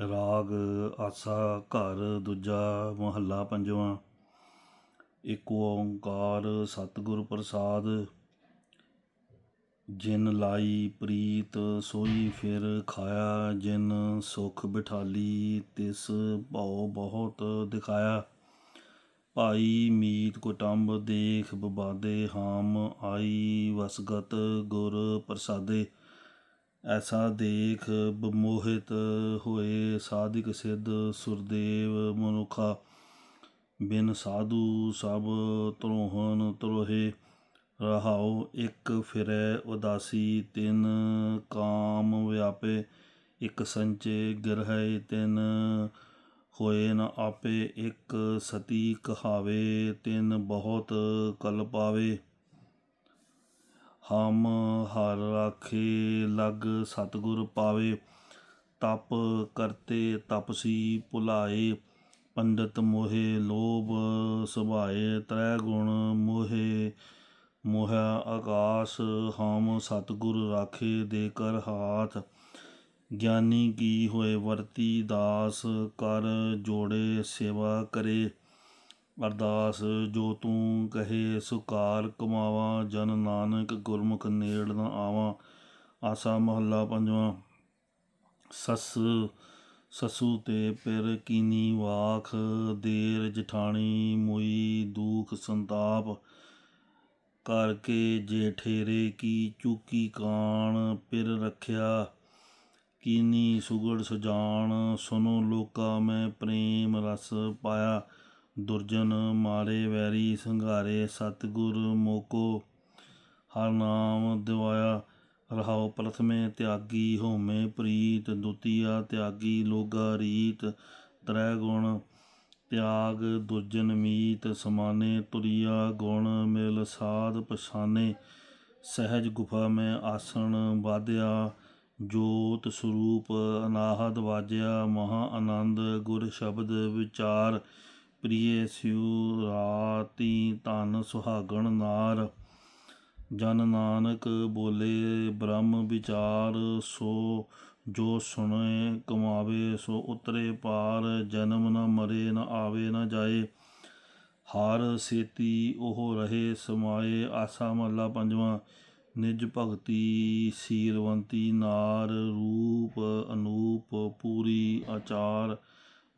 ਰਾਗ ਆਸਾ ਘਰ ਦੂਜਾ ਮਹੱਲਾ ਪੰਜਵਾਂ। ਇੱਕ ਓੰਕਾਰ ਸਤਿਗੁਰ ਪ੍ਰਸਾਦ, ਜਿਨ ਲਾਈ ਪ੍ਰੀਤ ਸੋਈ ਫਿਰ ਖਾਇਆ, ਜਿਨ ਸੁਖ ਬਿਠਾਲੀ ਤਿਸ ਭਉ ਬਹੁਤ ਦਿਖਾਇਆ। ਭਾਈ ਮੀਤ ਕੁਟੰਬ ਦੇਖ ਬਬਾਦੇ, ਹਾਮ ਆਈ ਵਸਗਤ ਗੁਰ ਪ੍ਰਸਾਦੇ। ਐਸਾ ਦੇਖ ਬਮੋਹਿਤ ਹੋਏ ਸਾਧਿਕ ਸਿੱਧ ਸੁਰਦੇਵ ਮਨੁਖਾ, ਬਿਨ ਸਾਧੂ ਸਭ ਤਰੋਹਨ ਤਰੋਹੇ ਰਹਾਉ ਇੱਕ ਫਿਰੈ ਉਦਾਸੀ, ਤਿੰਨ ਕਾਮ ਵਿਆਪੇ, ਇੱਕ ਸੰਚੇ ਗਿਰਹਿ, ਤਿੰਨ ਹੋਏ ਨ ਆਪੇ, ਇੱਕ ਸਤੀ ਕਹਾਵੇ, ਤਿੰਨ ਬਹੁਤ ਕਲ ਪਾਵੇ। ਹਮ ਹਰ ਰਾਖੇ ਲਗ ਸਤਗੁਰ ਪਾਵੇ, ਤਪ ਕਰਤੇ ਤਪਸੀ ਭੁਲਾਏ, ਪੰਡਤ ਮੋਹੇ ਲੋਭ ਸੁਭਾਏ, ਤ੍ਰੈ ਗੁਣ ਮੋਹੇ ਮੋਹਿ ਆਕਾਸ, ਹਮ ਸਤਗੁਰ ਰਾਖੇ ਦੇ ਕਰ ਹਾਥ। ਗਿਆਨੀ ਕੀ ਹੋਏ ਵਰਤੀ ਦਾਸ, ਕਰ ਜੋੜੇ ਸੇਵਾ ਕਰੇ। ਅਰਦਾਸ, ਜੋ ਤੂੰ ਕਹੇ ਸੁਕਾਰ ਕਮਾਵਾ, ਜਨ ਨਾਨਕ ਗੁਰਮੁਖ ਨੇੜ ਨ ਆਵਾਂ। ਆਸਾ ਮਹੱਲਾ ਪੰਜਵਾਂ, ਸੱਸ, ਸਸੂ ਤੇ ਪਿਰ ਕੀਨੀ ਵਾਖ, ਦੇਰ ਜਠਾਣੀ ਮੁਈ ਦੁਖ ਸੰਤਾਪ। ਕਰਕੇ ਜੇਠੇਰੇ ਕੀ ਚੂਕੀ ਕਾਣ, ਪਿਰ ਰੱਖਿਆ ਕੀਨੀ ਸੁਗੜ ਸੁਜਾਨ ਸੁਨੋ ਲੋਕਾ ਮੈਂ ਪ੍ਰੇਮ ਰਸ ਪਾਇਆ। ਦੁਰਜਨ ਮਾਰੇ ਵੈਰੀ ਸੰਘਾਰੇ, ਸਤਿਗੁਰ ਮੋਕੋ, ਹਰ ਨਾਮ ਦਿਵਾਇਆ ਰਹਾਉ ਪ੍ਰਥਮੇ ਤਿਆਗੀ ਹੋਮੇ ਪ੍ਰੀਤ, ਦੁਤੀਆ ਤਿਆਗੀ ਲੋਗਾ ਰੀਤ, ਤ੍ਰੈ ਗੁਣ ਤਿਆਗ ਦੁਰਜਨ ਮੀਤ, ਸਮਾਨੇ ਤੁਰੀਆ ਗੁਣ ਮਿਲ ਸਾਧ ਪਛਾਨੇ, ਸਹਿਜ ਗੁਫਾ ਮੈਂ ਆਸਣ ਬਾਧਿਆ ਜੋਤ ਸਰੂਪ ਅਨਾਹਦ ਵਾਜਿਆ, ਮਹਾ ਆਨੰਦ ਗੁਰ ਸ਼ਬਦ ਵਿਚਾਰ ਪ੍ਰੀਏ ਸਿਉ ਰਾਤੀ ਧਨ ਸੁਹਾਗਣ ਨਾਰ, ਜਨ ਨਾਨਕ ਬੋਲੇ ਬ੍ਰਹਮ ਵਿਚਾਰ, ਸੋ ਜੋ ਸੁਣੇ ਕਮਾਵੇ ਸੋ ਉਤਰੇ ਪਾਰ, ਜਨਮ ਨਾ ਮਰੇ ਨਾ ਆਵੇ ਨਾ ਜਾਏ। ਹਰ ਸੇਤੀ ਉਹ ਰਹੇ ਸਮਾਏ, ਆਸਾ ਮਹਲਾ ਪੰਜਵਾਂ, ਨਿਜ ਭਗਤੀ ਸੀਲਵੰਤੀ ਨਾਰ ਰੂਪ ਅਨੂਪ ਪੂਰੀ ਆਚਾਰ,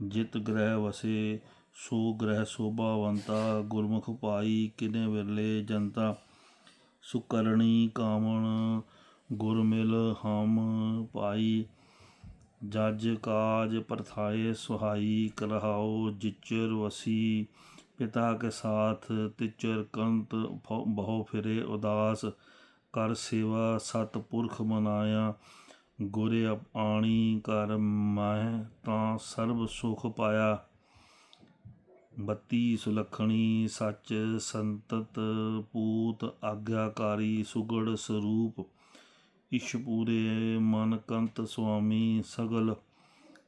ਜਿਤ ਗ੍ਰਹਿ ਵਸੇ ਸੋ ਗ੍ਰਹਿ ਸੋਭਾਵੰਤਾ, ਗੁਰਮੁਖ ਪਾਈ ਕਿਨੇ ਵੇਲੇ ਜਨਤਾ, ਸੁਕਰਣੀ ਕਾਮਣ ਗੁਰਮਿਲ ਹਮ ਪਾਈ ਜਜ ਕਾਜ ਪਰਥਾਏ ਸੁਹਾਈ ਕਰਹਾਓ ਜਿਚਰ ਵਸੀ, ਪਿਤਾ ਕੇ ਸਾਥ ਤਿਚਰ ਕੰਤ ਬਹੁ ਫਿਰੇ ਉਦਾਸ, ਕਰ ਸੇਵਾ ਸਤ ਪੁਰਖ ਮਨਾਇਆ, ਗੁਰੇ ਆਣੀ ਕਰ ਮੈਂ ਤਾਂ ਸਰਬ ਸੁਖ ਪਾਇਆ। ਬੱਤੀ ਸੁਲੱਖਣੀ, ਸੱਚ, ਸੰਤਤ, ਪੂਤ, ਆਗਿਆਕਾਰੀ, ਸੁਗੜ ਸਰੂਪ ਇਸ਼ਪੂਰੇ ਮਨ ਕੰਤ ਸੁਆਮੀ, ਸਗਲ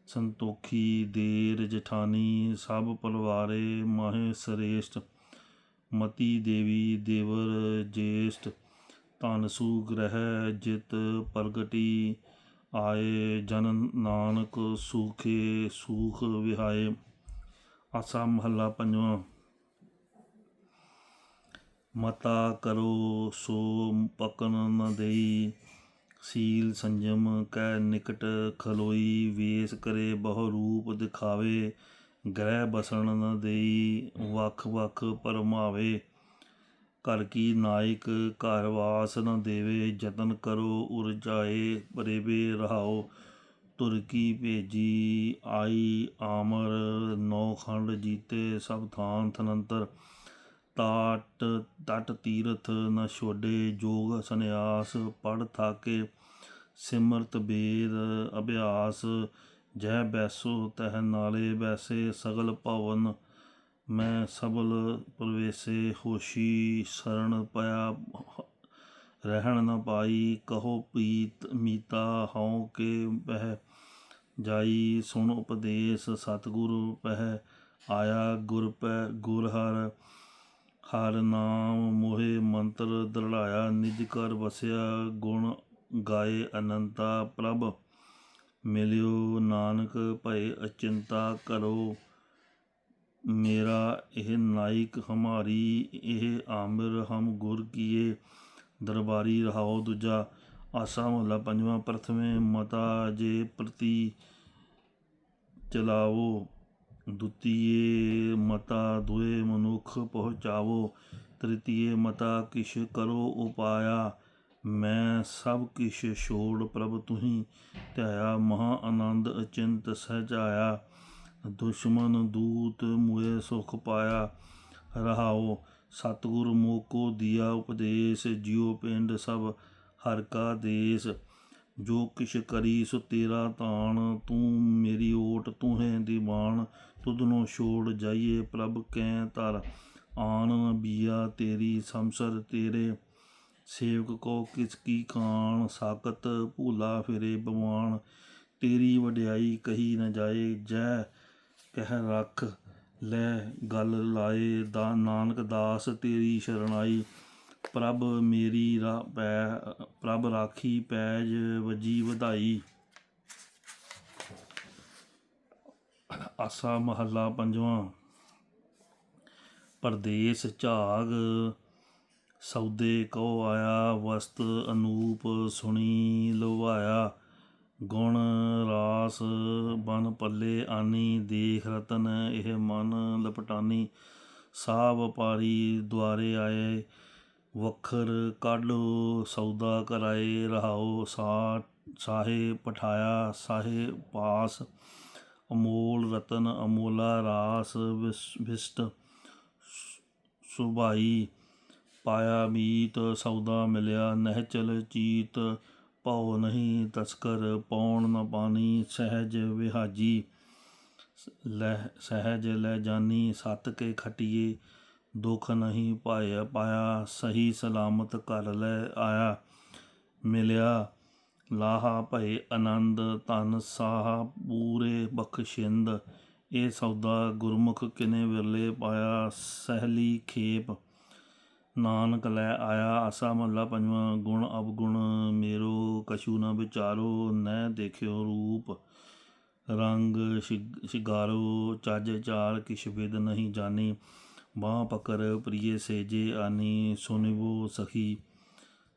ਸੰਤੋਖੀ, ਦੇਰ ਜਠਾਨੀ, ਸਭ ਪਲਵਾਰੇ, ਮਹੇ ਸ੍ਰੇਸ਼ਟ, ਮਤੀ ਦੇਵੀ, ਦੇਵਰ ਜੇਸ਼ਟ, ਧਨ ਗ੍ਰਹਿ ਜਿਤ ਪ੍ਰਗਟੀ, ਆਏ ਜਨ ਨਾਨਕ ਸੂਖੇ, ਸੂਖ ਵਿਹਾਏ। ਆਸਾ ਮਹੱਲਾ ਪੰਜਵਾਂ। ਮਤਾ ਕਰੋ ਸੋ ਪਕਨ ਨ ਦੇਈ, ਸੀਲ ਸੰਜਮ ਕੈ ਨਿਕਟ ਖਲੋਈ, ਵੇਸ ਕਰੇ ਬਹੁ ਰੂਪ ਦਿਖਾਵੇ, ਗ੍ਰਹਿ ਬਸਣ ਨ ਦੇਈ, ਵਖ ਵਖ ਪਰਮਾਵੇ। ਘਰ ਕੀ ਨਾਇਕ ਘਰ ਵਾਸ ਨ ਦੇਵੇ, ਯਤਨ ਕਰੋ ਉਰਜਾਏ ਪਰੇਵੇ ਰਹਾਓ। ਤੁਰਕੀ ਭੇਜੀ, ਆਈ ਆਮਰ, ਨੌ ਖੰਡ ਜੀਤੇ, ਸਭ ਥਾਨ ਥਨੰਤਰ। ਤਾਟ, ਤਟ ਤੀਰਥ ਨ ਛੋਡੇ, ਜੋਗ ਸੰਿਆਸ ਪੜ ਥਾਕੇ, ਸਿਮਰਤ ਬੇਦ, ਅਭਿਆਸ। ਜੈ ਬੈਸੋ, ਤਹ ਨਾਲੇ ਬੈਸੇ, ਸਗਲ ਭਵਨ, ਮੈਂ ਸਬਲ ਪ੍ਰਵੇਸੇ। ਹੋਸ਼ੀ ਸਰਣ ਪਿਆ, ਰਹਿਣ ਨ ਪਾਈ, ਕਹੋ ਪੀਤ ਮੀਤਾ, ਹਉ ਕੇ ਬਹਿ। ਜਾਈ ਸੁਣ ਉਪਦੇਸ਼, ਸਤਿਗੁਰੂ ਪਹਿ ਆਇਆ ਗੁਰ ਪੈ ਗੁਰ ਹਰ ਹਰ ਨਾਮ ਮੋਹਿ ਮੰਤਰ ਦਰੜਾਇਆ, ਨਿਜ ਕਰ ਵਸਿਆ ਗੁਣ ਗਾਏ ਅਨੰਤਾ ਪ੍ਰਭ, ਮਿਲਿਓ ਨਾਨਕ ਭਏ ਅਚਿੰਤਾ ਕਰੋ, ਮੇਰਾ ਇਹ ਨਾਇਕ ਹਮਾਰੀ, ਇਹ ਆਮਰ ਹਮ ਗੁਰ ਕੀਏ, ਦਰਬਾਰੀ ਰਹਾਓ ਦੂਜਾ, ਆਸਾ ਮਹਲਾ ਪੰਜਵਾਂ, ਪ੍ਰਥਮੇ ਮਤਾ ਜੇ ਪ੍ਰਤੀ ਚਲਾਵੋ, ਦੁਤੀਏ ਮਤਾ ਦੁਏ ਮਨੁੱਖ ਪਹੁੰਚਾਵੋ, ਤ੍ਰਿਤੀਏ ਮਤਾ ਕਿਛ ਕਰੋ ਉਪਾਇਆ। ਮੈਂ ਸਭ ਕਿਛ ਛੋੜ ਪ੍ਰਭ ਤੁਹੀ ਧਿਆਇਆ ਮਹਾ ਆਨੰਦ ਅਚਿੰਤ ਸਹਿਜਾਇਆ। ਦੁਸ਼ਮਨ ਦੂਤ ਮੁਏ ਸੁਖ ਪਾਇਆ, ਰਹਾਓ। ਸਤਿਗੁਰ ਮੋਕੋ ਦਿਆ ਉਪਦੇਸ਼, ਜਿਉ ਪਿੰਡ ਸਭ ਹਰ ਕਾ ਦੇਸ। ਜੋ ਕਿਛ ਕਰੀ ਸੋ ਤੇਰਾ ਤਾਣ, ਤੂੰ ਮੇਰੀ ਓਟ ਤੂੰ ਹੈ ਦੀਵਾਨ ਤੁਧਨੋਂ ਛੋੜ ਜਾਈਏ ਪ੍ਰਭ ਕੈ ਧਰ। ਆਣ ਬੀਆ ਤੇਰੀ ਸੰਸਰ ਤੇਰੇ, ਸੇਵਕ ਕੋ ਕਿਸ ਕੀ ਕਾਣ ਸਾਕਤ ਭੂਲਾ ਫਿਰੇ ਬਵਾਨ ਤੇਰੀ ਵਡਿਆਈ ਕਹੀ ਨ ਜਾਏ, ਜੈ ਕਹਿ ਰੱਖ, ਲੈ ਗੱਲ ਲਾਏ ਦਾ ਨਾਨਕ ਦਾਸ ਤੇਰੀ ਸ਼ਰਣਾਈ। ਪ੍ਰਭ ਮੇਰੀ ਰਾ ਪੈ, ਪ੍ਰਭ ਰਾਖੀ ਪੈਜ ਵਜੀ ਵਧਾਈ। ਆਸਾ ਮਹੱਲਾ ਪੰਜਵਾਂ। ਪਰਦੇਸ ਝਾਗ ਸੌਦੇ ਕੋ ਆਇਆ, ਵਸਤ ਅਨੂਪ ਸੁਣੀ ਲਵਾਇਆ ਗੁਣ ਰਾਸ ਬਨ ਪੱਲੇ ਆਨੀ, ਦੇਖ ਰਤਨ ਇਹ ਮਨ ਲਪਟਾਨੀ। ਸਾਹ ਵਪਾਰੀ ਦੁਆਰੇ ਆਏ ਵਖਰ ਕਾਢੋ ਸੌਦਾ ਕਰਾਏ, ਰਹਾਓ ਸਾ ਸਾਹੇ ਪਠਾਇਆ, ਸਾਹੇ ਪਾਸ, ਅਮੋਲ ਰਤਨ, ਅਮੋਲਾ ਰਾਸ, ਵਿਸ- ਵਿਸ਼ਟ ਸੁਭਾਈ, ਪਾਇਆ ਮੀਤ, ਸੌਦਾ ਮਿਲਿਆ, ਨਹਿਚਲ ਚੀਤ, ਭਉ ਨਹੀਂ ਤਸਕਰ, ਪੌਣ ਨ ਪਾਣੀ, ਸਹਿਜ ਵਿਹਾਜੀ ਲੈ, ਸਹਿਜ ਲੈ ਜਾਨੀ, ਸਤ ਕੇ ਖਟੀਏ ਦੁੱਖ ਨਹੀਂ ਪਾਇਆ ਪਾਇਆ, ਸਹੀ ਸਲਾਮਤ ਕਰ ਲੈ ਆਇਆ, ਮਿਲਿਆ। ਲਾਹਾ ਭਏ ਆਨੰਦ ਤਨ ਸਾਹ ਪੂਰੇ ਬਖਸ਼ਿੰਦ। ਇਹ ਸੌਦਾ ਗੁਰਮੁਖ ਕਿਨੇ ਵਿਰਲੇ ਪਾਇਆ? ਸਹਿਲੀ ਖੇਪ। ਨਾਨਕ ਲੈ ਆਇਆ ਆਸਾ ਮਹੱਲਾ ਪੰਜਵਾਂ। ਗੁਣ ਅਵਗੁਣ ਮੇਰੋ, ਕਛੂ ਨਾ ਵਿਚਾਰੋ ਨੈ ਦੇਖਿਓ ਰੂਪ। ਰੰਗ ਸ਼ਿਗ- ਸ਼ਿਗਾਰੋ, ਚਾਜੇ ਚਾਰ ਕਿਛ ਵਿਦ ਨਹੀਂ ਜਾਣੀ। ਬਾਹ ਪਕਰ ਪ੍ਰਿਯ ਸੇਜੇ ਆਨੀ ਸੁਨਿਵੋ ਸਖੀ।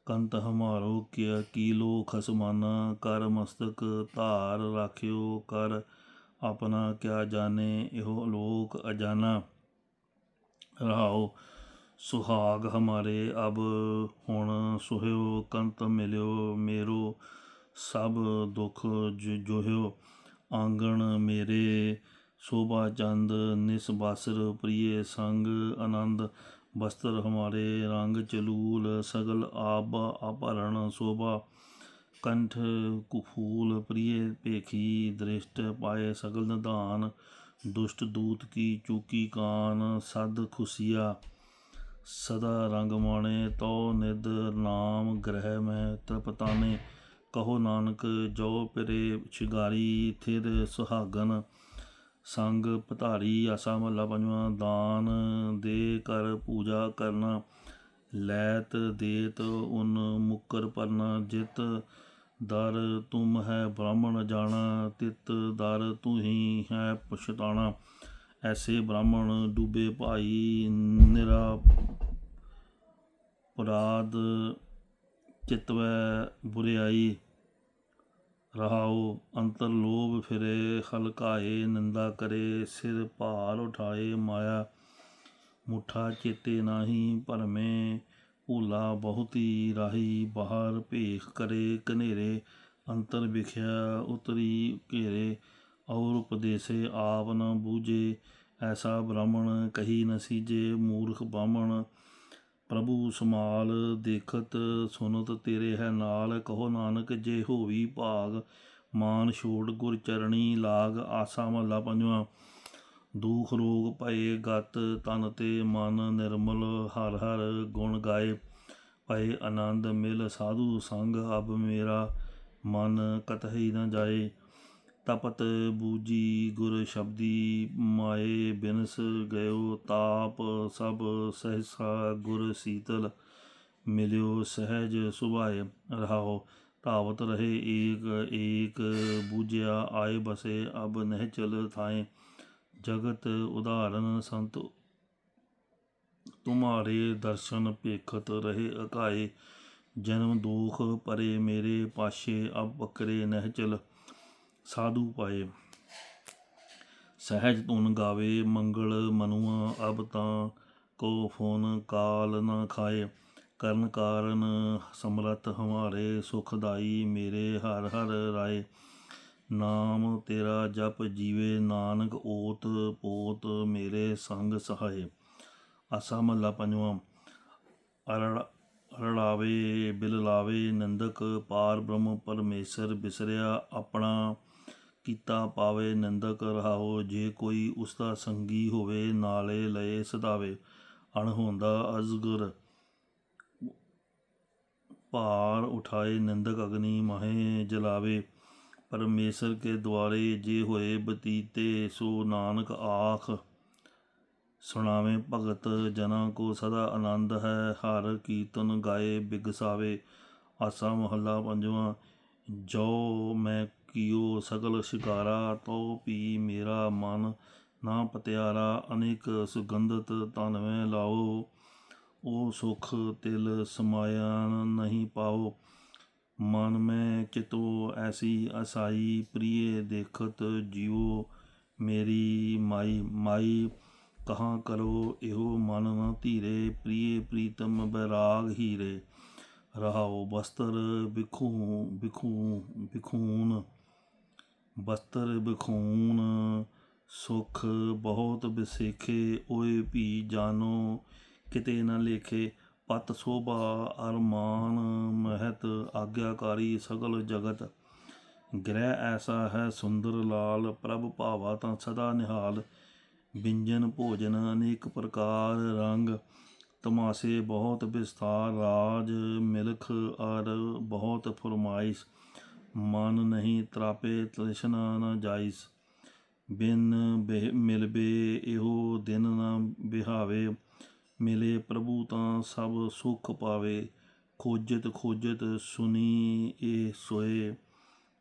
ਕੰਤ ਹਮਾਰੋ ਕਿਆ ਕੀਲੋ ਖਸਮਾਨਾ, ਕਰ ਮਸਤਕ ਧਾਰ ਰਾਖਿਓ ਕਰ। ਆਪਣਾ ਕਿਆ ਜਾਣੇ, ਇਹੋ ਲੋਕ ਅਜਾਨਾ। ਰਹਾਓ, ਸੁਹਾਗ ਹਮਾਰੇ, ਅਬ ਹੁਣ ਸੁਹਿਓ, ਕੰਤ ਮਿਲਿਓ ਮੇਰੋ, ਸਭ ਦੁਖ ਜ- ਜੋਹਿਓ। ਆਂਗਣ ਮੇਰੇ ਸ਼ੋਭਾ ਚੰਦ, ਨਿਸ ਬਾਸਰ ਪ੍ਰਿਯ ਸੰਗ, ਆਨੰਦ ਬਸਤਰ ਹਮਾਰੇ ਰੰਗ ਚਲੂਲ, ਸਗਲ ਆਬ ਆਭਰਣ ਸ਼ੋਭਾ, ਕੰਠ ਕੁਫੂਲ ਪ੍ਰਿਯ ਪੇਖੀ ਦ੍ਰਿਸ਼ਟ ਪਾਏ ਸਗਲ ਨਿਧਾਨ, ਦੁਸ਼ਟ ਦੂਤ ਕੀ ਚੂਕੀ ਕਾਨ, ਸਦ ਖੁਸ਼ੀਆ, ਸਦਾ ਰੰਗ ਮਾਣੇ ਤੋ ਨਿਦ ਨਾਮ ਗ੍ਰਹਿ ਮੈਂ ਤ੍ਰਿਪਤਾਨੇ ਕਹੋ ਨਾਨਕ, ਜੋ ਪਿਰੇ ਸ਼ਿਗਾਰੀ, ਥਿਰ ਸੁਹਾਗਨ ਸੰਗ ਪਧਾਰੀ ਆਸਾ ਮਹੱਲਾ ਪੰਜਵਾਂ, ਦਾਨ ਦੇ ਕਰ ਪੂਜਾ ਕਰਨਾ, ਲੈਤ ਦੇਤ ਉਨ ਮੁਕਰ ਪਰਨਾ, ਜਿਤ ਦਰ ਤੁਮ ਹੈ ਬ੍ਰਾਹਮਣ ਜਾਣਾ, ਤਿਤ ਦਰ ਤੂੰ ਹੀ ਹੈ ਪਛਤਾਣਾ। ਐਸੇ ਬ੍ਰਾਹਮਣ ਡੂਬੇ ਭਾਈ ਨਿਰਾ ਪਰਾਧ ਚਿਤਵੈ ਬੁਰਿਆਈ। ਰਹਾਉ ਅੰਤਰ ਲੋਭ ਫਿਰੇ ਹਲਕਾਏ ਨਿੰਦਾ ਕਰੇ, ਸਿਰ ਭਾਰ ਉਠਾਏ, ਮਾਇਆ ਮੁਠਾ ਚੇਤੇ ਨਾਹੀ, ਭਰਮੇ ਭੂਲਾ ਬਹੁਤੀ ਰਾਹੀ, ਬਾਹਰ ਭੇਖ ਕਰੇ ਕਨੇਰੇ ਅੰਤਰ ਵਿਖਿਆ, ਉਤਰੀ ਘੇਰੇ, ਔਰ ਉਪਦੇਸੇ ਆਪ ਨ ਬੂਝੇ, ਐਸਾ ਬ੍ਰਾਹਮਣ ਕਹੀ ਨ ਸੀਜੇ, ਮੂਰਖ ਬਾਹਮਣ ਪ੍ਰਭੂ ਸਮਾਲ ਦੇਖਤ ਸੁਨਤ ਤੇਰੇ ਹੈ ਨਾਲ, ਕਹੋ ਨਾਨਕ ਜੇ ਹੋਵੀ ਭਾਗ, ਮਾਨ ਛੋੜ ਗੁਰ ਚਰਣੀ ਲਾਗ, ਆਸਾ ਮਹੱਲਾ ਪੰਜਵਾਂ। ਦੂਖ ਰੋਗ ਭਏ ਗਤ ਤਨ ਤੇ ਮਨ ਨਿਰਮਲ, ਹਰ ਹਰ ਗੁਣ ਗਾਏ। ਭਏ ਆਨੰਦ ਮਿਲ ਸਾਧੂ ਸੰਗ, ਅਬ ਮੇਰਾ ਮਨ ਕਤਹੀ ਨਾ ਜਾਏ। ਤਪਤ ਬੂਜੀ ਗੁਰ ਸ਼ਬਦੀ ਮਾਏ ਬਿਨਸ ਗਇਓ ਤਾਪ ਸਭ ਸਹਿਸਾ ਗੁਰ ਸੀਤਲ ਮਿਲਿਓ ਸਹਿਜ ਸੁਭਾਏ ਰਹਾਓ, ਧਾਵਤ ਰਹੇ ਏਕ ਏਕ ਬੂਝਿਆ ਆਏ ਬਸੇ ਅਬ ਨਹਿ ਚਲ ਥਾਏ। ਜਗਤ ਉਦਾਹਰਨ ਸੰਤ ਤੁਮਾਰੇ ਦਰਸ਼ਨ ਪੇਖਤ ਰਹੇ ਅਕਾਏ। ਜਨਮ ਦੁਖ ਪਰੇ ਮੇਰੇ ਪਾਸ਼ੇ ਅਬ ਬਕਰੇ ਨਹਿ ਚਲ ਸਾਧੂ ਪਾਏ। ਸਹਿਜ ਧੁਨ ਗਾਵੇ, ਮੰਗਲ ਮਨੁਆ, ਅਬ ਤਾਂ ਕੋ ਫੋਨ ਕਾਲ ਨਾ ਖਾਏ। ਕਰਨ ਕਾਰਨ ਸਮਰਤ ਹਮਾਰੇ ਸੁਖਦਾਈ ਮੇਰੇ ਹਰ ਹਰ ਰਾਏ। ਨਾਮ ਤੇਰਾ ਜਪ ਜੀਵੇ, ਨਾਨਕ ਓਤ ਪੋਤ ਮੇਰੇ ਸੰਗ ਸਹਾਏ। ਆਸਾ ਮਹੱਲਾ ਪੰਜਵਾਂ। ਅਰੜ, ਅਰੜਾਵੇ ਬਿਲ ਲਾਵੇ ਨੰਦਕ, ਪਾਰ ਬ੍ਰਹਮ ਪਰਮੇਸ਼ਰ ਬਿਸਰਿਆ ਆਪਣਾ ਕੀਤਾ ਪਾਵੇ, ਨਿੰਦਕ ਰਹਾਓ, ਜੇ ਕੋਈ ਉਸਦਾ ਸੰਗੀ ਹੋਵੇ, ਨਾਲੇ ਲਏ ਸਦਾਵੇ। ਅਣਹੋਂਦਾ ਅਜ਼ਗਰ ਭਾਰ ਉਠਾਏ, ਨਿੰਦਕ ਅਗਨੀ ਮਹੇ ਜਲਾਵੇ। ਪਰਮੇਸ਼ਰ ਕੇ ਦੁਆਰੇ ਜੇ ਹੋਏ ਬਤੀਤੇ, ਸੋ ਨਾਨਕ ਆਖ ਸੁਣਾਵੇ, ਭਗਤ ਜਨਾਂ ਕੋ ਸਦਾ ਆਨੰਦ ਹੈ, ਹਰ ਕੀਰਤਨ ਗਾਏ ਬਿਗਸਾਵੇ। ਆਸਾ ਮਹੱਲਾ ਪੰਜਵਾਂ, ਜੋ ਮੈਂ ਕੀਓ ਸਗਲ ਸ਼ਿਕਾਰਾ ਤੋ ਪੀ ਮੇਰਾ ਮਨ ਨਾ ਪਤਿਆਰਾ, ਅਨੇਕ ਸੁਗੰਧਤ ਤਨ ਲਾਓ। ਉਹ ਸੁਖ ਤਿਲ ਸਮਾਇਆ ਨਹੀਂ ਪਾਓ। ਮਨ ਮੈਂ ਚਿਤੋ ਐਸੀ ਅਸਾਈ ਪ੍ਰੀਏ ਦੇਖਤ ਜਿਉ ਮੇਰੀ ਮਾਈ। ਮਾਈ, ਕਹਾਂ ਕਰੋ ਇਹੋ ਮਨ ਨ ਧੀਰੇ ਪ੍ਰੀਏ ਪ੍ਰੀਤਮ ਬੈਰਾਗ ਹੀਰੇ। ਰਹਾਓ ਬਸਤਰ ਬਿਖੂ ਬਿਖੂ ਬਿਖੂਨ ਬਸਤਰ ਬਿਖੂਨ ਸੁਖ ਬਹੁਤ ਬਿਸੇਖੇ ਓਏ ਭੀ ਜਾਨੋ ਕਿਤੇ ਨਾ ਲੇਖੇ। ਪਤ ਸੋਭਾ ਅਰਮਾਨ ਮਹਿਤ ਆਗਿਆਕਾਰੀ ਸਗਲ ਜਗਤ। ਗ੍ਰਹਿ ਐਸਾ ਹੈ ਸੁੰਦਰ ਲਾਲ, ਪ੍ਰਭ ਭਾਵਾ ਤਾਂ ਸਦਾ ਨਿਹਾਲ। ਵਿੰਜਨ ਭੋਜਨ ਅਨੇਕ ਪ੍ਰਕਾਰ ਰੰਗ। ਤਮਾਸੇ ਬਹੁਤ ਵਿਸਥਾਰ, ਰਾਜ ਮਿਲਖ ਅਰ ਬਹੁਤ ਫਰਮਾਇਸ਼। ਮਨ ਨਹੀਂ ਤਰਾਪੇ ਤ੍ਰਿਸ਼ਨਾ ਨਾ ਜਾਇਸ, ਬਿਨ ਬਿਹ ਮਿਲਬੇ ਇਹੋ ਦਿਨ ਨਾ ਬਿਹਾਵੇ। ਮਿਲੇ ਪ੍ਰਭੂ ਤਾਂ ਸਭ ਸੁਖ ਪਾਵੇ, ਖੋਜਤ ਖੋਜਤ ਸੁਨੀ ਇਹ ਸੋਏ।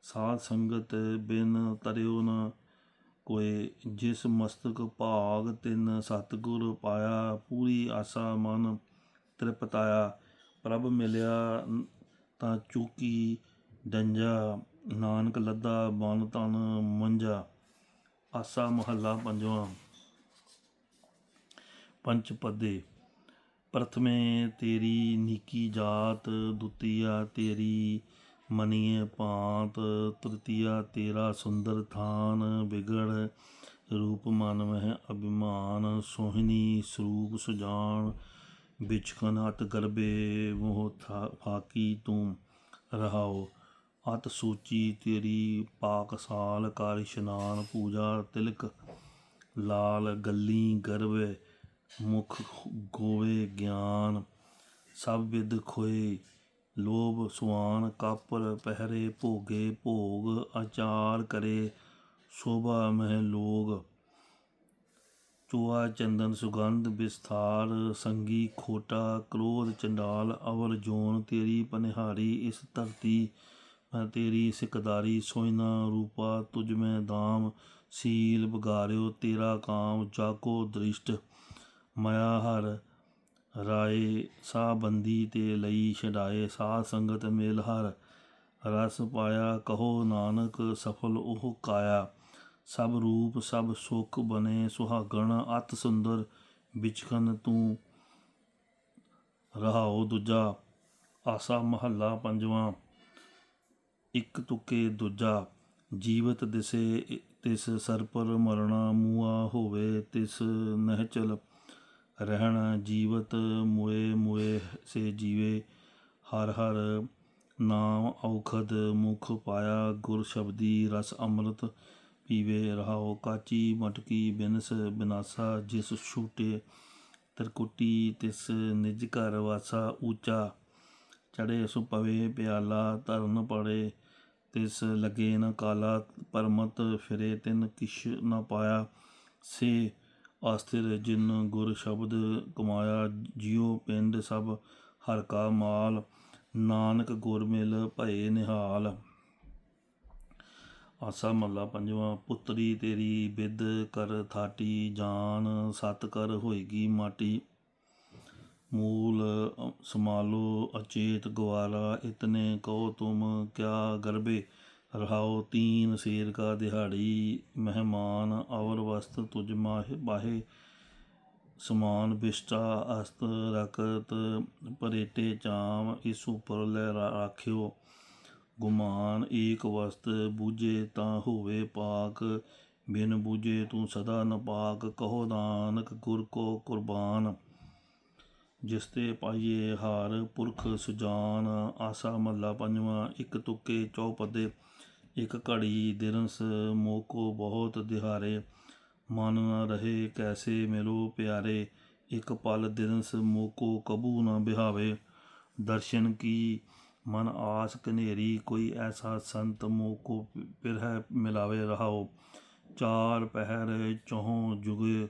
ਸਾਧ ਸੰਗਤ ਬਿਨ ਤਰਿਓ ਨਾ ਕੋਏ, ਜਿਸ ਮਸਤਕ ਭਾਗ ਤਿੰਨ ਸਤਿਗੁਰ ਪਾਇਆ, ਪੂਰੀ ਆਸਾ ਮਨ ਤ੍ਰਿਪਤਾਇਆ। ਪ੍ਰਭ ਮਿਲਿਆ ਤਾਂ ਚੂਕੀ ਡੰਜਾ ਨਾਨਕ ਲੱਦਾ, ਬਨ ਤਨ ਮੰਜਾ, ਆਸਾ ਮਹੱਲਾ ਪੰਜਵਾਂ। ਪੰਚ ਪਦੇ, ਪ੍ਰਥਮੇ ਤੇਰੀ ਨੀਕੀ ਜਾਤ, ਦੁਤੀਆ ਤੇਰੀ ਮਨੀਏ ਪਾਤ ਤ੍ਰਿਤੀਆ ਤੇਰਾ ਸੁੰਦਰ ਥਾਨ, ਵਿਗੜ ਰੂਪ ਮਨ ਮਹਿ ਅਭਿਮਾਨ, ਸੋਹਣੀ ਸਰੂਪ ਸੁਜਾਨ ਵਿਚਕਨ ਅਤ ਗਰਬੇ, ਮੋਹ ਥਾ- ਫਾਕੀ ਤੂੰ ਰਹਾਓ। ਅਤ ਸੂਚੀ ਤੇਰੀ ਪਾਕ ਸਾਲ ਕਰ ਇਸ਼ਨਾਨ ਪੂਜਾ ਤਿਲਕ, ਲਾਲ ਗੱਲੀ ਗਰਵੇ ਮੁਖ ਗੋਵੇ ਗਿਆਨ, ਸਭ ਵਿਦ ਖੋਏ ਲੋਭ ਸੁਆਨ, ਕਾਪਰ ਪਹਿਰੇ ਭੋਗੇ ਭੋਗ, ਆਚਾਰ ਕਰੇ ਸ਼ੋਭਾ ਮਹਿ ਲੋਗ। ਚੂਆ ਚੰਦਨ ਸੁਗੰਧ ਵਿਸਥਾਰ, ਸੰਗੀ ਖੋਟਾ ਕ੍ਰੋਧ ਚੰਡਾਲ ਅਵਰ ਜੋਨ ਤੇਰੀ ਪਨਿਹਾਰੀ, ਇਸ ਧਰਤੀ ਮੈਂ ਤੇਰੀ ਸਿਕਦਾਰੀ ਸੋਇਨਾ ਰੂਪਾ, ਤੁਝ ਮੈਂ ਦਾਮ ਸੀਲ ਬਗਾਰਿਓ ਤੇਰਾ ਕਾਮ ਜਾਕੋ ਦ੍ਰਿਸ਼ਟ। ਮਾਇਆ ਹਰ ਰਾਏ ਸਾਹ ਬੰਦੀ ਤੇ ਲਈ ਛਡਾਏ, ਸਾਧ ਸੰਗਤ ਮੇਲ ਹਰ ਰਸ ਪਾਇਆ, ਕਹੋ ਨਾਨਕ ਸਫਲ ਉਹ ਕਾਇਆ। ਸਭ ਰੂਪ, ਸਭ ਸੁਖ ਬਨੇ ਸੁਹਾਗਣ, ਅਤ ਸੁੰਦਰ ਵਿਚਖਨ ਤੂੰ ਰਹਾਓ ਦੂਜਾ, ਆਸਾ ਮਹੱਲਾ ਪੰਜਵਾਂ। ਇੱਕ ਤੁਕੇ ਦੂਜਾ, ਜੀਵਤ ਦਿਸੇ ਤਿਸ ਸਰਪਰ ਮਰਣਾ ਮੂਆ ਹੋਵੇ ਤਿਸ ਨਹਿ ਰਹਿਣਾ ਜੀਵਤ ਮੁਏ ਮੋਏ ਸੇ ਜੀਵੇ, ਹਰ ਹਰ ਨਾਮ ਔਖਦ ਮੁਖ ਪਾਇਆ ਗੁਰ ਸ਼ਬਦੀ ਰਸ ਅੰਮ੍ਰਿਤ ਪੀਵੇ ਰਹਾਓ ਕਾਚੀ ਮਟਕੀ ਬਿਨਸ ਬਿਨਾਸਾ ਜਿਸ ਛੂਟੇ, ਤਰਕੁਟੀ ਤਿਸ ਨਿਜ ਘਰ ਵਾਸਾ ਊਚਾ। ਚੜੇ ਸੁ ਪਵੇ ਪਿਆਲਾ ਧਰਨ ਪੜੇ ਤਿਸ ਲਗੇ ਨ ਕਾਲਾ ਪਰਮਤ ਫਿਰੇ, ਤਿਨ ਕਿਛ ਨ ਪਾਇਆ ਸੇ ਆਸਥਿਰ ਜਿਨ ਗੁਰ ਸ਼ਬਦ ਕਮਾਇਆ, ਜਿਉ ਪਿੰਡ ਸਭ ਹਰ ਕਾ ਮਾਲ, ਨਾਨਕ ਗੁਰ ਮਿਲ ਭਏ ਨਿਹਾਲ। ਆਸਾ ਮੱਲਾ ਪੰਜਵਾਂ, ਪੁੱਤਰੀ ਤੇਰੀ ਬਿਦ ਕਰ ਥਾਟੀ, ਜਾਨ ਸਤ ਕਰ ਹੋਏਗੀ ਮਾਟੀ। ਮੂਲ ਅ- ਸਮਾਲੋ ਅਚੇਤ ਗਵਾਰਾ ਇਤਨੇ ਕਹੋ ਤੁਮ ਕਿਆ ਗਰਬੇ ਰਹਾਓ ਤੀਨ ਸ਼ੇਰ ਕਾ ਦਿਹਾੜੀ, ਮਹਿਮਾਨ ਅਵਰ ਵਸਤ ਤੁਜ ਮਾਹੇ ਬਾਹੇ। ਸਮਾਨ ਬਿਸ਼ਟਾ ਅਸਤ ਰਕਤ ਪਰੇਟੇ ਚਾਮ, ਇਸ ਉਪਰ ਲੈ ਰਾਖਿਓ। ਗੁਮਾਨ ਏਕ ਵਸਤ ਬੂਝੇ ਤਾਂ ਹੋਵੇ ਪਾਕ, ਬਿਨ ਬੂਝੇ ਤੂੰ ਸਦਾ ਨਪਾਕ ਕਹੋ ਨਾਨਕ, ਗੁਰ ਕੋ ਕੁਰਬਾਨ। ਜਿਸ ਤੇ ਪਾਈਏ ਹਾਰ, ਪੁਰਖ, ਸੁਜਾਨ, ਆਸਾ ਮੱਲਾ ਪੰਜਵਾਂ, ਇੱਕ ਤੁਕੇ, ਚੌਪਦੇ, ਇੱਕ ਘੜੀ ਦਿਨਸ ਮੋਕੋ, ਬਹੁਤ ਦਿਹਾਰੇ। ਮਨ ਨਾ ਰਹੇ, ਕੈਸੇ ਮਿਲੋ ਪਿਆਰੇ। ਇੱਕ ਪਲ ਦਿਨਸ ਮੋਕੋ, ਕਬੂ ਨਾ ਬਿਹਾਵੇ। ਦਰਸ਼ਨ ਕੀ, ਮਨ ਆਸ ਕਨੇਰੀ ਕੋਈ ਐਸਾ ਸੰਤ ਮੋਕੋ ਪਿਰਹਿ ਮਿਲਾਵੇ ਰਹਾਓ। ਚਾਰ ਪਹਿਰ ਚੌਹ ਜੁਗੇ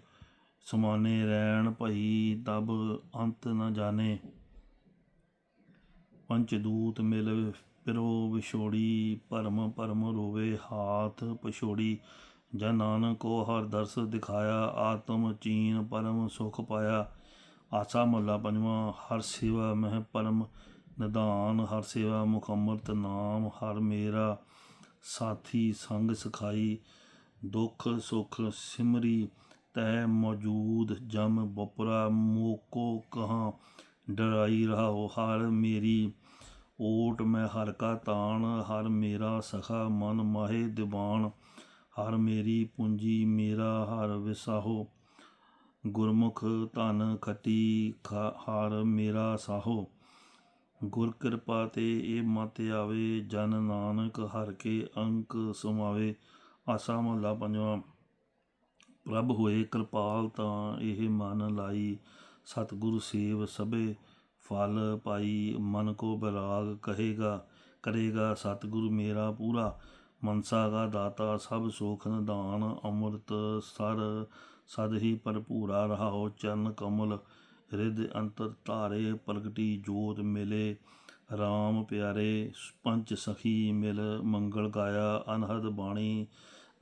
ਸਮਾਨੇ ਰਹਿਣ ਭਈ ਤਬ ਅੰਤ ਨ ਜਾਣੇ। ਪੰਚ ਦੂਤ ਮਿਲ ਪਿਰੋ ਵਿਛੋੜੀ, ਭਰਮ ਭਰਮ ਰੋਵੇ ਹਾਥ ਪਛੋੜੀ। ਜਨ ਨਾਨਕ ਕੋ ਹਰ ਦਰਸ ਦਿਖਾਇਆ, ਆਤਮ ਚੀਨ ਪਰਮ ਸੁਖ ਪਾਇਆ। ਆਸਾ ਮੱਲਾ ਪੰਜਵਾਂ, ਹਰ ਸੇਵਾ ਮਹਿ ਪਰਮ ਨਿਦਾਨ ਹਰ ਸੇਵਾ ਮੁਖ ਅੰਮ੍ਰਿਤ ਨਾਮ, ਹਰ ਮੇਰਾ ਸਾਥੀ ਸੰਗ ਸਖਾਈ। ਦੁੱਖ ਸੁਖ ਸਿਮਰੀ ਤੈ ਮੌਜੂਦ ਜਮ ਬਪਰਾ ਮੋਕੋ ਕਹਾਂ। ਡਰਾਈ ਰਹਾਓ ਹਰ ਮੇਰੀ, ਓਟ ਮੈਂ ਹਰ ਕਾ ਤਾਣ, ਹਰ ਮੇਰਾ ਸਖਾ ਮਨ ਮਾਹੇ ਦਿਵਾਨ। ਹਰ ਮੇਰੀ ਪੂੰਜੀ ਮੇਰਾ ਹਰ ਵਿਸਾਹੋ, ਗੁਰਮੁਖ ਧਨ ਖਟੀ ਖਾ- ਹਰ ਮੇਰਾ ਸਾਹੋ। ਗੁਰ ਕਿਰਪਾ ਤੇ ਇਹ ਮਤ ਆਵੇ, ਜਨ ਨਾਨਕ ਹਰ ਕੇ ਅੰਕ ਸੁਮਾਵੇ। ਆਸਾ ਮਹਲਾ ਪੰਜਵਾਂ। ਪ੍ਰਭ ਹੋਏ ਕਿਰਪਾਲ ਤਾਂ ਇਹ ਮਨ ਲਾਈ, ਸਤਿਗੁਰ ਸੇਵ ਸਭੇ ਫਲ ਪਾਈ, ਮਨ ਕੋ ਬਿਰਾਗ ਕਹੇਗਾ, ਕਰੇਗਾ ਸਤਿਗੁਰ ਮੇਰਾ ਪੂਰਾ, ਮਨਸਾ ਦਾ ਦਾਤਾ ਸਭ ਸੁਖ ਨਿਦਾਨ ਅੰਮ੍ਰਿਤ ਸਰ ਸਦ ਹੀ ਭਰਪੂਰਾ ਰਹਾਓ ਚਰਨ ਕਮਲ ਰਿਦ ਅੰਤਰ ਧਾਰੇ ਪ੍ਰਗਟੀ ਜੋਤ ਮਿਲੇ RAM ਪਿਆਰੇ ਪੰਚ ਸਖੀ ਮਿਲ ਮੰਗਲ ਗਾਇਆ, ਅਨਹਦ ਬਾਣੀ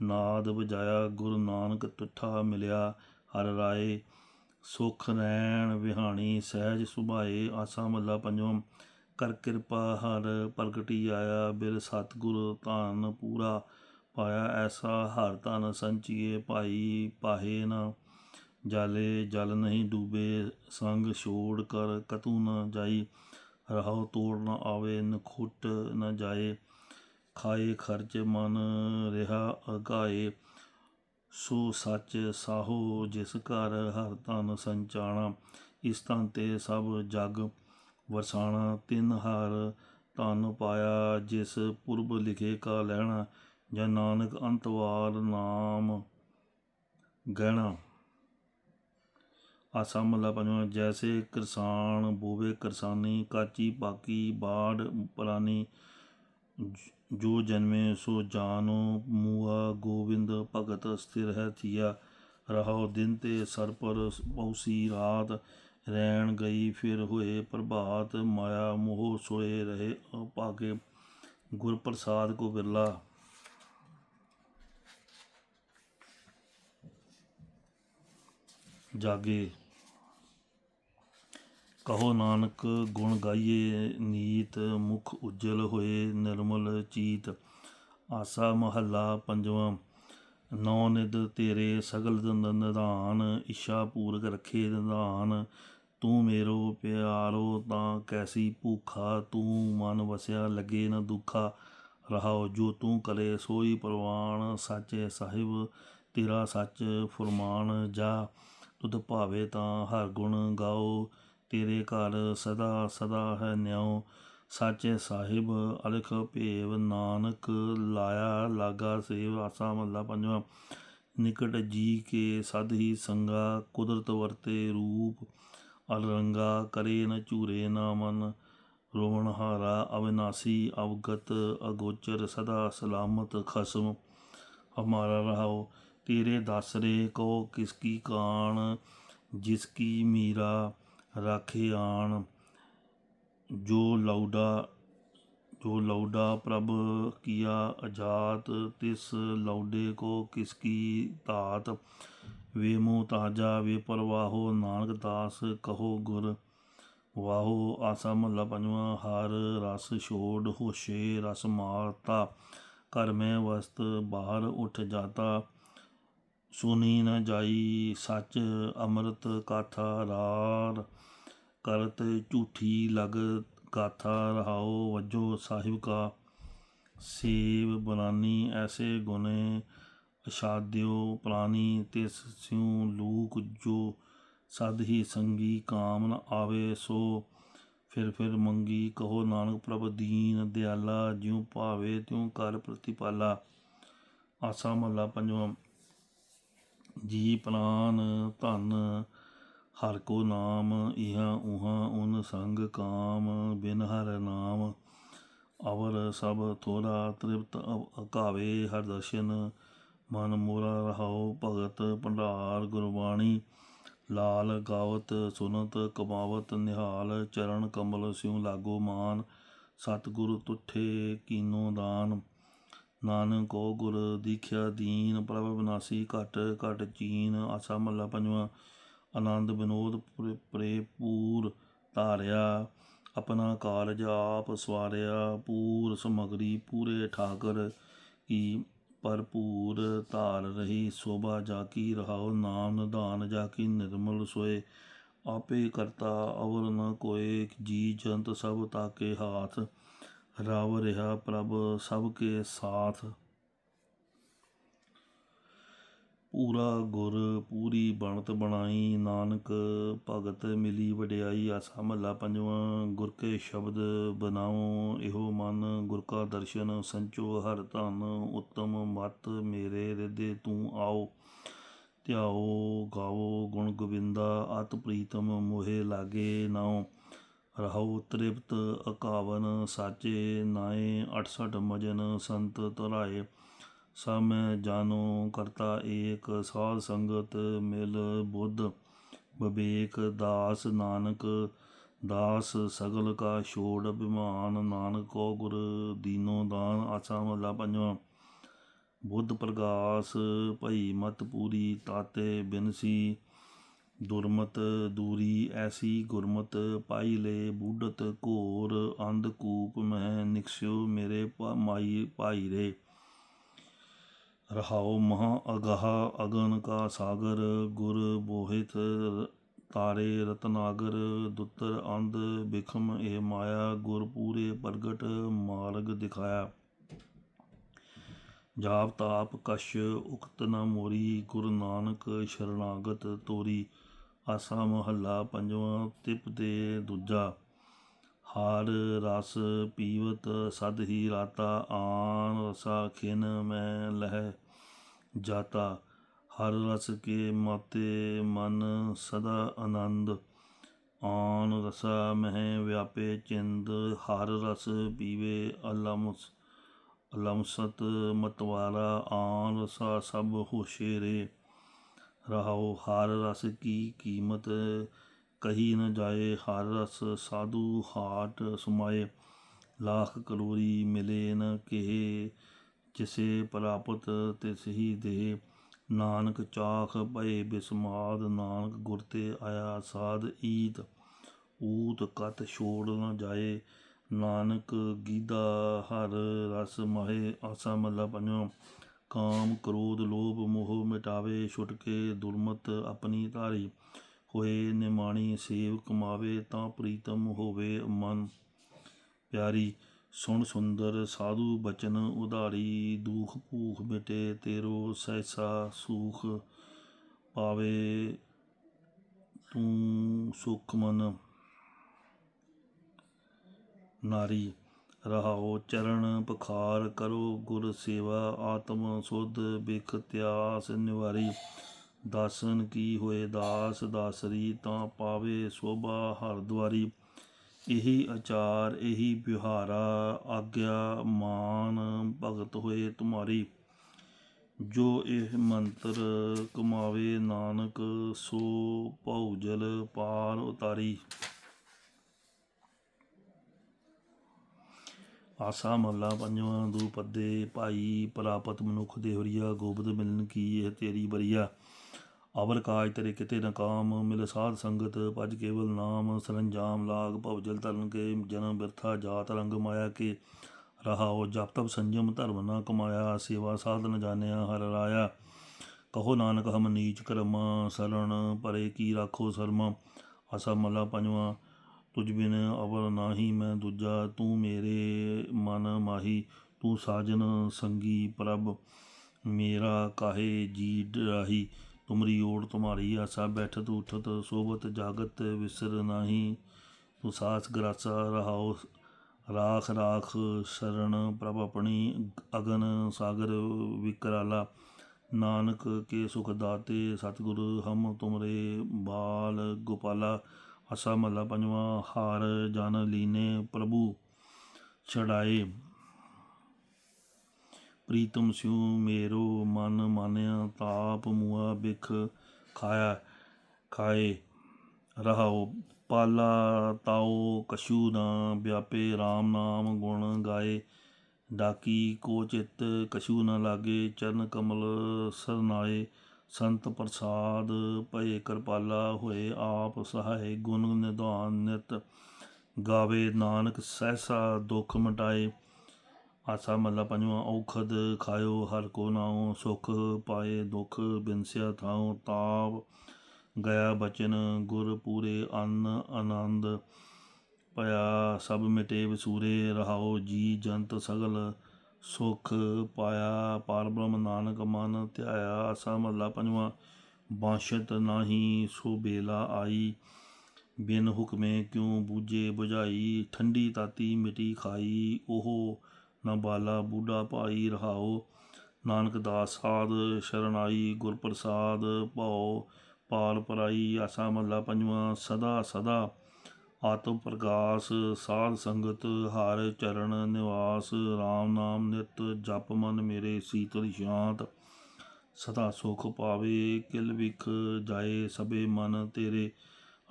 ਨਾਦ ਵਜਾਇਆ ਗੁਰੂ ਨਾਨਕ ਤੁਠਾ ਮਿਲਿਆ, ਹਰ ਰਾਏ ਸੁਖ ਰਹਿਣ ਵਿਹਾਣੀ, ਸਹਿਜ ਸੁਭਾਏ ਆਸਾ ਮੱਲਾ ਪੰਜਵਮ ਕਰ ਕਿਰਪਾ ਹਰ ਪ੍ਰਗਟੀ ਆਇਆ ਬਿਰ ਸਤਿਗੁਰ ਧਨ ਪੂਰਾ ਪਾਇਆ, ਐਸਾ ਹਰ ਧਨ ਸੰਚੀਏ ਭਾਈ ਪਾਹੇ ਨਾ। ਜਾਲੇ ਜਲ ਨਹੀਂ ਡੂਬੇ, ਸੰਗ ਛੋੜ ਕਰ ਕਤੂ ਨਾ ਜਾਈ। ਰਹਾਉ ਤੋੜ ਨਾ ਆਵੇ, ਨਖੁੱਟ ਨਾ ਜਾਏ। ਖਾਏ ਖਰਚ ਮਨ ਰਿਹਾ ਅਗਾਏ, ਸੋ ਸੱਚ ਸਾਹੋ ਜਿਸ ਘਰ ਹਰ ਧਨ ਸੰਚਾਣਾ, ਇਸ ਤਨ ਤੇ ਸਭ ਜਗ ਵਰਸਾਣਾ। ਤਿੰਨ ਹਰ ਧਨ ਪਾਇਆ ਜਿਸ ਪੁਰਬ ਲਿਖੇ ਕਾ ਲੈਣਾ, ਜਾਂ ਨਾਨਕ ਅੰਤਵਾਰ ਨਾਮ ਗਹਿਣਾ। ਆਸਾ ਮੱਲਾ ਪੰਜਵਾਂ, ਜੈਸੇ ਕਿਰਸਾਨ ਬੋਵੇ ਕਿਰਸਾਨੀ, ਕਾਚੀ ਬਾਕੀ ਬਾੜ ਪਰਾਨੀ ਜੋ ਜਨਮੇ ਸੋ ਜਾਨੋ ਮੂਆ ਗੋਬਿੰਦ ਭਗਤ ਸਥਿਰ ਹੈ ਥੀਆ ਰਹਾਉ ਦਿਨ ਤੇ ਸਰ ਪਰ ਪਉਸੀ ਰਾਤ ਰਹਿਣ ਗਈ ਫਿਰ ਹੋਏ ਪ੍ਰਭਾਤ, ਮਾਇਆ ਮੋਹ ਸੋਏ ਰਹੇ ਭਾਗੇ ਗੁਰ ਪ੍ਰਸਾਦ ਕੋ ਬਿਰਲਾ। ਜਾਗੇ। ਕਹੋ ਨਾਨਕ, ਗੁਣ ਗਾਈਏ ਨੀਤ, ਮੁਖ ਉਜਲ ਹੋਏ ਨਿਰਮਲ ਚੀਤ। ਆਸਾ ਮਹੱਲਾ ਪੰਜਵਾਂ, ਨੌ ਨਿਦ ਤੇਰੇ ਸਗਲ ਦੰਦ ਨਿਧਾਨ ਇੱਛਾ ਪੂਰਕ ਰਖੇ ਨਿਧਾਨ। ਤੂੰ ਮੇਰੋ ਪਿਆਰੋ, ਤਾਂ ਕੈਸੀ ਭੂਖਾ, ਤੂੰ ਮਨ ਵਸਿਆ ਲੱਗੇ ਨ ਦੁਖਾ। ਰਹਾਉ ਜੋ ਤੂੰ ਕਰੇ ਸੋਈ ਪ੍ਰਵਾਨ, ਸਾਚੇ ਸਾਹਿਬ ਤੇਰਾ ਸੱਚ ਫੁਰਮਾਨ। ਜਾ, ਤੁਧ ਭਾਵੇ ਤਾਂ ਹਰ ਗੁਣ ਗਾਓ ਤੇਰੇ ਘਰ ਸਦਾ ਸਦਾ ਹੈ ਨਿਉ। ਸਾਚੇ ਸਾਹਿਬ, ਅਲਖ ਭੇਵ ਨਾਨਕ ਲਾਇਆ ਲਾਗਾ ਸੇਵ ਆਸਾ ਮੱਲਾ ਪੰਜਵਾਂ। ਨਿਕਟ ਜੀ ਕੇ ਸਦ ਹੀ ਸੰਗਾ, ਕੁਦਰਤ ਵਰਤੇ ਰੂਪ। ਅਲਰੰਗਾ ਕਰੇ ਨ ਝੂਰੇ ਨਾ ਮਨ। ਰੋਣਹਾਰਾ ਅਵਿਨਾਸੀ ਅਵਗਤ, ਅਗੋਚਰ ਸਦਾ ਸਲਾਮਤ ਖਸਮ। ਹਮਾਰਾ ਰਹਾਓ ਤੇਰੇ ਦਾਸਰੇ ਕੋ ਕਿਸ ਕੀ ਕਾਣ ਜਿਸ ਕੀ ਮੀਰਾ। ਰਾਖੇ ਆਣ। ਜੋ ਲੌਡਾ ਜੋ ਲੌਡਾ ਪ੍ਰਭ ਕੀਆ ਅਜਾਤ, ਤਿਸ ਲੌਡੇ ਕੋ ਕਿਸ ਕੀ ਵੇ ਮੋਹ ਤਾਜਾ, ਵੇ ਪਰਵਾਹੋ ਨਾਨਕ ਦਾਸ, ਕਹੋ ਗੁਰ ਵਾਹੋ ਆਸਾ ਮਹੱਲਾ ਪੰਜਵਾਂ, ਹਰ ਰਸ ਛੋੜ ਹੋਸ਼ੇ ਰਸ ਮਾਰਤਾ। ਘਰ ਮੈਂ ਵਸਤ, ਬਾਹਰ ਉਠ ਜਾਤਾ। ਸੁਨੀ ਨ ਜਾਈ ਸੱਚ, ਅੰਮ੍ਰਿਤ ਕਾਥਾ ਰਾਰ। ਕਰਤ ਝੂਠੀ ਲਗ ਗਾਥਾ ਰਹਾਓ, ਵਜੋ ਸਾਹਿਬ ਕਾ ਸੇਵ ਬਨਾਨੀ ਐਸੇ ਗੁਨੇ ਅਸ਼ਾਦਿਓ ਪ੍ਰਾਨੀ, ਤਿਸ ਸਿਉ ਲੂਕ ਜੋ ਸਦ ਹੀ ਸੰਗੀ ਕਾਮ ਨ ਆਵੇ, ਸੋ ਫਿਰ ਫਿਰ ਮੰਗੀ ਕਹੋ ਨਾਨਕ ਪ੍ਰਭ ਦੀਨ ਦਿਆਲਾ, ਜਿਉ ਭਾਵੇ ਤਿਉ ਕਰ ਪ੍ਰਤੀਪਾਲਾ। ਆਸਾ ਮਹੱਲਾ ਪੰਜਵਾਂ। ਜੀ ਪ੍ਰਾਨ ਧਨ ਹਰ ਕੋ ਨਾਮ ਇਹਾਂ ਉਹਾਂ ਉਨ ਸੰਗ ਕਾਮ ਬਿਨ ਹਰ ਨਾਮ। ਅਵਰ ਸਭ ਥੋੜਾ ਤ੍ਰਿਪਤ ਅ- ਅਕਾਵੇ ਹਰ ਦਰਸ਼ਨ। ਮਨ ਮੋਰਾ ਰਹਾਉ ਭਗਤ ਭੰਡਾਰ ਗੁਰਬਾਣੀ। ਲਾਲ ਗਾਵਤ ਸੁਨਤ ਕਮਾਵਤ ਨਿਹਾਲ। ਚਰਨ ਕਮਲ ਸਿਉ ਲਾਗੋ ਮਾਨ। ਸਤਿਗੁਰ ਤੁਠੇ ਕੀਨੋ ਦਾਨ। ਨਾਨਕ ਕੋ ਗੁਰ ਦੀਖਿਆ ਦੀਨ। ਪ੍ਰਭ ਵਿਨਾਸੀ ਘਟ ਘਟ ਚੀਨ। ਆਸਾ ਮਹੱਲਾ ਪੰਜਵਾਂ। ਆਨੰਦ ਵਿਨੋਦ ਪੁਰੇ ਪ੍ਰੇ ਪੂਰ ਧਾਰਿਆ, ਆਪਣਾ ਕਾਰਜ ਆਪ ਸਵਾਰਿਆ, ਪੂਰ ਸਮਗਰੀ ਪੂਰੇ ਠਾਕਰ ਕੀ ਭਰਪੂਰ ਧਾਰ ਰਹੀ, ਸੋਭਾ ਜਾ ਕੀ ਰਹਾਉ, ਨਾਮ ਨਿਧਾਨ ਜਾ ਕੀ ਨਿਰਮਲ ਸੋਏ। ਆਪੇ ਕਰਤਾ ਅਵਰ ਨ ਕੋਏ, ਜੀ ਜੰਤ ਸਭ ਤਾਕੇ ਹਾਥ, ਰਵ ਰਿਹਾ ਪ੍ਰਭ ਸਭ ਕੇ ਸਾਥ। ਪੂਰਾ ਗੁਰ ਪੂਰੀ ਬਣਤ ਬਣਾਈ। ਨਾਨਕ ਭਗਤ ਮਿਲੀ ਵਡਿਆਈ। ਆਸਾ ਮਹੱਲਾ ਪੰਜਵਾਂ, ਗੁਰ ਕੇ ਸ਼ਬਦ ਬਨਾਓ ਇਹੋ ਮਨ ਗੁਰ ਕਾ ਦਰਸ਼ਨ ਸੰਚੋ ਹਰ ਧਨ। ਉਤਮ ਮਤ ਮੇਰੇ ਹਿਰਦੇ ਤੂੰ ਆਓ। ਧਿਆਓ, ਗਾਓ ਗੁਣ ਗੋਬਿੰਦਾ। ਆਤ ਪ੍ਰੀਤਮ ਮੋਹਿ ਲਾਗੇ ਨਾਉ। ਰਹੋ ਤ੍ਰਿਪਤ ਅਕਾਵਨ ਸਾਚੇ। ਨਾਏ 68 ਮਜਨ ਸੰਤ ਤਰਾਏ ਸਭ ਮੈਂ ਜਾਨੋ ਕਰਤਾ ਏਕ ਸਾਧ ਸੰਗਤ ਮਿਲ ਬੁੱਧ, ਵਿਵੇਕ ਦਾਸ ਨਾਨਕ, ਦਾਸ ਸਗਲ ਕਾ ਛੋੜ ਅਭਿਮਾਨ, ਨਾਨਕ ਕੋ ਗੁਰ ਦੀਨੋ ਦਾਨ, ਆਸਾ ਮਹੱਲਾ ਪੰਜਵਾਂ। ਬੁੱਧ ਪ੍ਰਗਾਸ ਭਈ ਮਤ ਪੂਰੀ ਤਾਤੇ ਬਿਨਸੀ, ਦੁਰਮਤ ਦੂਰੀ ਐਸੀ ਗੁਰਮਤ ਪਾਈ ਲੈ ਬੂਢਤ ਘੋਰ, ਅੰਧ ਕੂਪ ਮਹਿ ਨਿਕਸਿਓ ਮੇਰੇ ਮਾਈ ਭਾਈ ਰੇ। ਰਹਾਉ ਮਹਾ ਅਗਾਹ ਅਗਨ ਕਾ ਸਾਗਰ, ਗੁਰ ਬੋਹਿਤ ਤਾਰੇ ਰਤਨਾਗਰ, ਦੁੱਤਰ ਅੰਧ ਬਿਖਮ ਇਹ ਮਾਇਆ, ਗੁਰ ਪੂਰੇ ਪ੍ਰਗਟ ਮਾਰਗ ਦਿਖਾਇਆ। ਜਾਪ ਤਾਪ ਕਸ਼ ਉਕਤ ਨ ਮੋਰੀ, ਗੁਰੂ ਨਾਨਕ ਸ਼ਰਨਾਗਤ ਤੋਰੀ। ਆਸਾ ਮਹੱਲਾ ਪੰਜਵਾਂ, ਤਿਪ ਦੇ ਦੂਜਾ। ਹਾਰ ਰਸ ਪੀਵਤ ਸਦ ਹੀ ਰਾਤਾ, ਆਨ ਰਸਾ ਖਿਨ ਮੈਂ ਲਹਿ ਜਾਤਾ, ਹਰ ਰਸ ਕੇ ਮਾਤੇ ਮਨ ਸਦਾ ਆਨੰਦ। ਆਨ ਰਸਾ ਮਹਿ ਵਿਆਪੇ ਚਿੰਦ, ਹਰ ਰਸ ਪੀਵੇ ਅਲਮਸ। ਅਲਮਸਤ ਮਤਵਾਰਾ, ਆਨ ਰਸਾ ਸਭ ਹੋਸ਼ੇ ਰੇ। ਰਹਾਉ ਹਰ ਰਸ ਕੀ ਕੀਮਤ, ਕਹੀ ਨ ਜਾਏ ਹਰ ਰਸ ਸਾਧੂ ਹਾਟ ਸਮਾਏ। ਲਾਖ ਕਲੋਰੀ ਮਿਲੇ ਨ ਕਿਹੇ ਜਿਸੇ ਪ੍ਰਾਪਤ ਤਿਸ ਹੀ ਦੇ ਨਾਨਕ ਚਾਖ ਭਏ ਬਿਸਮਾਦ, ਨਾਨਕ ਗੁਰ ਤੇ ਆਇਆ ਸਾਧ ਈਤ ਊਤ ਕਤ ਛੋੜ ਨ ਜਾਏ, ਨਾਨਕ ਗੀਦਾ ਹਰ ਰਸ ਮਹੇ, ਆਸਾ ਮੱਲਾ ਪੰਜਵਾਂ। ਕਾਮ ਕ੍ਰੋਧ ਲੋਭ ਮੋਹ ਮਿਟਾਵੇ ਛੁਟਕੇ ਦੁਰਮਤ ਆਪਣੀ ਧਾਰੀ। ਹੋਏ ਨਿਮਾਣੀ ਸੇਵ ਕਮਾਵੇ ਤਾਂ ਪ੍ਰੀਤਮ ਹੋਵੇ ਮਨ। ਪਿਆਰੀ ਸੁਣ ਸੁੰਦਰ ਸਾਧੂ ਬਚਨ ਉਧਾਰੀ, ਦੁਖ ਭੂਖ ਮਿਟੇ ਤੇਰੋ ਸਹਿਸਾ ਸੂਖ ਪਾਵੇ, ਤੂੰ ਸੁਖ ਮਨ ਨਾਰੀ। ਰਹਾਓ ਚਰਨ ਪਖਾਰ ਕਰੋ ਗੁਰ ਸੇਵਾ, ਆਤਮ ਸੁਧ ਬਿਖ ਤਿਆਸ ਨਿਵਾਰੀ। ਦਾਸਨ ਕੀ ਹੋਏ ਦਾਸ, ਦਾਸਰੀ ਤਾਂ ਪਾਵੇ ਸੋਭਾ ਹਰ ਦੁਆਰੀ ਇਹੀ ਆਚਾਰ, ਇਹੀ ਵਿਹਾਰਾ, ਆਗਿਆ ਮਾਨ ਭਗਤ ਹੋਏ ਤੁਮਾਰੀ। ਜੋ ਇਹ ਮੰਤਰ ਕਮਾਵੇ ਨਾਨਕ, ਸੋ ਭਉਜਲ ਪਾਰ ਉਤਾਰੀ। ਆਸਾ ਮਹੱਲਾ ਪੰਜਵਾਂ, ਦੂ ਪੱਦੇ, ਭਾਈ ਪ੍ਰਾਪਤ ਮਨੁੱਖ ਦੇ ਹਰੀਆ, ਗੋਬਿੰਦ ਮਿਲਨ ਕੀ ਇਹ ਤੇਰੀ ਬਰੀਆ ਅਵਰ ਕਾਜ ਤੇਰੇ ਕਿਤੇ ਨ ਮਿਲ ਸਾਧ ਸੰਗਤ, ਭਜ ਕੇਵਲ ਨਾਮ, ਸਰੰਜਾਮ ਲਾਗ ਭਵ ਜਲ ਤਰਨ ਕੇ, ਜਨਮ ਬਿਰਥਾ ਜਾਤ ਰੰਗ ਮਾਇਆ ਕੇ। ਰਹਾਓ ਜਪ ਤਪ ਸੰਜਮ, ਧਰਮ ਨਾ ਕਮਾਇਆ, ਸੇਵਾ ਸਾਧਨ ਜਾਣਿਆ, ਹਰ ਰਾਇਆ। ਕਹੋ ਨਾਨਕ, ਹਮ ਨੀਚ ਕਰਮਾ ਸਰਣ ਪਰੇ ਕੀ ਰਾਖੋ ਸਰਮ। ਆਸਾ ਮਲਾ ਪੰਜਵਾਂ, ਤੁਝ ਬਿਨ ਅਵਰ ਨਾਹੀ ਮੈਂ ਦੂਜਾ, ਤੂੰ ਮੇਰੇ ਮਨ ਮਾਹੀ, ਤੂੰ ਸਾਜਨ ਸੰਗੀ ਪ੍ਰਭ। ਮੇਰਾ ਕਾਹੇ ਜੀ ਡਰਾਹੀ ਤੁਮਰੀ ਓੜ ਤੁਮਾਰੀ, ਆਸਾ ਬੈਠਤ ਉਠਤ ਸੋਬਤ ਜਾਗਤ ਵਿਸਰ ਨਾਹੀ। ਤੂੰ ਸਾਸ ਗਰਾਸਾ ਰਹਾਓ ਰਾਖ ਰਾਖ ਸ਼ਰਨ ਪ੍ਰਭ ਆਪਣੀ ਅਗਨ ਸਾਗਰ ਵਿਕਰਾਲਾ। ਨਾਨਕ ਕੇ ਸੁਖ ਦਾਤੇ ਸਤਿਗੁਰ, ਹਮ ਤੁਮਰੇ ਬਾਲ ਗੋਪਾਲਾ। ਅਸਾ ਮਹੱਲਾ ਪੰਜਵਾਂ, ਹਾਰ ਜਨ ਲੀਨੇ ਪ੍ਰਭੂ ਛੜਾਏ ਪ੍ਰੀਤਮ ਸਿਉ ਮੇਰੋ ਮਨ ਮਾਨਿਆ ਤਾਪ ਮੁਆ ਬਿਖ ਖਾਇਆ, ਖਾਏ, ਰਹਾਓ, ਪਾਲਾ ਤਾਓ ਕਸ਼ੂ ਨਾ ਵਿਆਪੇ RAM ਨਾਮ ਗੁਣ ਗਾਏ, ਡਾਕੀ ਕੋ ਚਿਤ ਕਛੂ ਨ ਲਾਗੇ, ਚਰਨ ਕਮਲ ਸਰਨਾਏ, ਸੰਤ ਪ੍ਰਸਾਦ ਭਏ ਕਿਰਪਾਲਾ ਹੋਏ, ਆਪ ਸਹਾਏ ਗੁਣ ਨਿਧਾਨ ਨਿਤ ਗਾਵੇ, ਨਾਨਕ ਸਹਿਸਾ ਦੁਖ ਮਟਾਏ। ਆਸਾ ਮੱਲਾ ਪੰਜਵਾਂ, ਔਖਦ ਖਾਇਓ ਹਰ ਕੋ ਨਾਉ, ਸੁਖ ਪਾਏ ਦੁਖ ਬਿਨਸਿਆ ਥਾਉ ਤਾਪ ਗਿਆ ਬਚਨ ਗੁਰ ਪੂਰੇ ਅੰਨ ਆਨੰਦ। ਪਿਆ ਸਭ ਮਿਟੇ ਵਿਸੂਰੇ ਰਹਾਓ ਜੀ ਜੰਤ ਸਗਲ ਸੁਖ ਪਾਇਆ। ਪਾਰ ਬ੍ਰਹਮ ਨਾਨਕ ਮਨ ਧਿਆਇਆ, ਆਸਾ ਮਹੱਲਾ ਪੰਜਵਾਂ ਬਾਸ਼ਤ ਨਾਹੀ ਸੋ ਬੇਲਾ ਆਈ। ਬਿਨ ਹੁਕਮੇ ਕਿਉ ਬੂਝੇ 부ਝਾਈ ਠੰਡੀ ਤਾਤੀ ਮਿੱਟੀ ਖਾਈ, ਉਹ ਨਾਬਾਲਾ ਬਾਲਾ ਭਾਈ ਰਹਾਓ, ਨਾਨਕ ਦਾਸ ਸਾਧ ਸ਼ਰਨਾਈ ਗੁਰ ਪ੍ਰਸਾਦ ਭਉ ਪਾਲ ਪਰਾਈ, ਆਸਾ ਮਹੱਲਾ ਪੰਜਵਾਂ, ਸਦਾ ਸਦਾ ਆਤਮ ਪ੍ਰਕਾਸ਼, ਸਾਧ ਸੰਗਤ, ਹਰ ਚਰਨ ਨਿਵਾਸ RAM ਨਾਮ ਨਿਤ, ਜਪ ਮਨ ਮੇਰੇ ਸੀਤਲ ਸ਼ਾਂਤ। ਸਦਾ ਸੁਖ ਪਾਵੇ, ਕਿਲ ਵਿਖ ਜਾਏ ਸਭੇ ਮਨ ਤੇਰੇ।